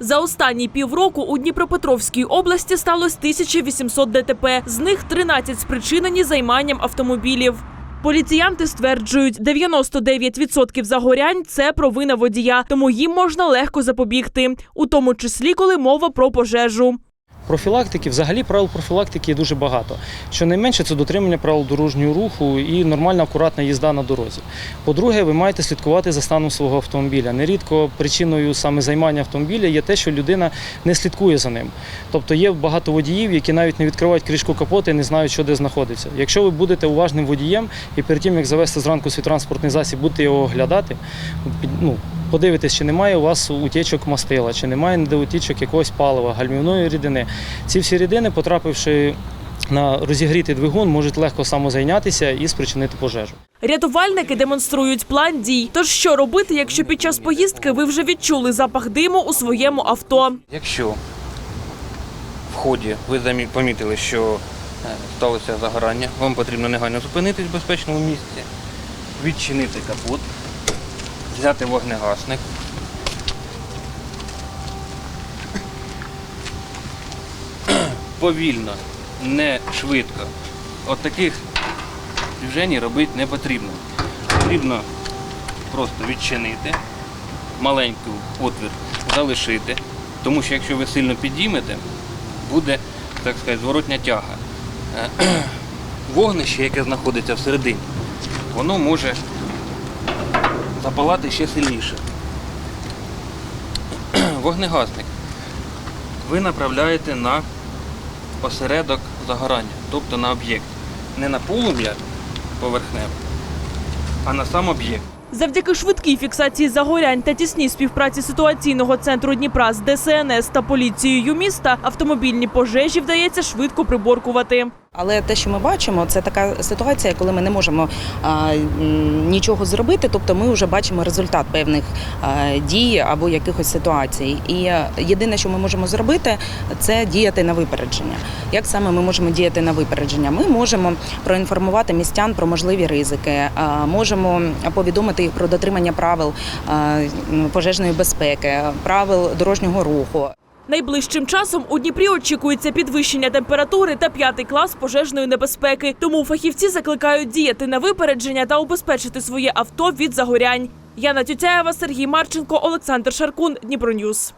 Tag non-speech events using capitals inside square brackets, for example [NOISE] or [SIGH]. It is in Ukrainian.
За останні півроку у Дніпропетровській області сталося 1800 ДТП. З них 13 спричинені займанням автомобілів. Поліціянти стверджують, 99% загорянь це провина водія, тому їм можна легко запобігти, у тому числі коли мова про пожежу. Профілактики, взагалі правил профілактики є дуже багато. Щонайменше це дотримання правил дорожнього руху і нормальна акуратна їзда на дорозі. По-друге, ви маєте слідкувати за станом свого автомобіля. Нерідко причиною саме займання автомобіля є те, що людина не слідкує за ним. Тобто є багато водіїв, які навіть не відкривають кришку капота і не знають, що де знаходиться. Якщо ви будете уважним водієм і перед тим, як завести зранку свій транспортний засіб, будете його оглядати, ну, подивитись, чи немає у вас утічок мастила, чи немає ніде утічок якогось палива, гальмівної рідини. Ці всі рідини, потрапивши на розігрітий двигун, можуть легко самозайнятися і спричинити пожежу. Рятувальники демонструють план дій. Тож що робити, якщо під час поїздки ви вже відчули запах диму у своєму авто? Якщо в ході ви помітили, що е, сталося загорання, вам потрібно негайно зупинитись в безпечному місці, відчинити капот, взяти вогнегасник. Повільно, не швидко. От таких движень робити не потрібно. Потрібно просто відчинити, маленький отвір залишити, тому що якщо ви сильно підіймете, буде, так сказати, зворотня тяга. Е, [CLEARS THROAT] Вогнище, яке знаходиться всередині, воно може запалати ще сильніше. [CLEARS THROAT] Вогнегасник ви направляєте на осередок загорання, тобто на об'єкт. Не на полум'я поверхневе, а на сам об'єкт. Завдяки швидкій фіксації загорянь та тісній співпраці ситуаційного центру Дніпра з ДСНС та поліцією міста автомобільні пожежі вдається швидко приборкувати. Але те, що ми бачимо, це така ситуація, коли ми не можемо а, нічого зробити, тобто ми вже бачимо результат певних а, дій або якихось ситуацій. І е, єдине, що ми можемо зробити, це діяти на випередження. Як саме ми можемо діяти на випередження? Ми можемо проінформувати містян про можливі ризики, а, можемо повідомити їх про дотримання правил а, пожежної безпеки, правил дорожнього руху. Найближчим часом у Дніпрі очікується підвищення температури та п'ятий клас пожежної небезпеки. Тому фахівці закликають діяти на випередження та убезпечити своє авто від загорянь. Яна Тютяєва, Сергій Марченко, Олександр Шаркун, Дніпроньюз.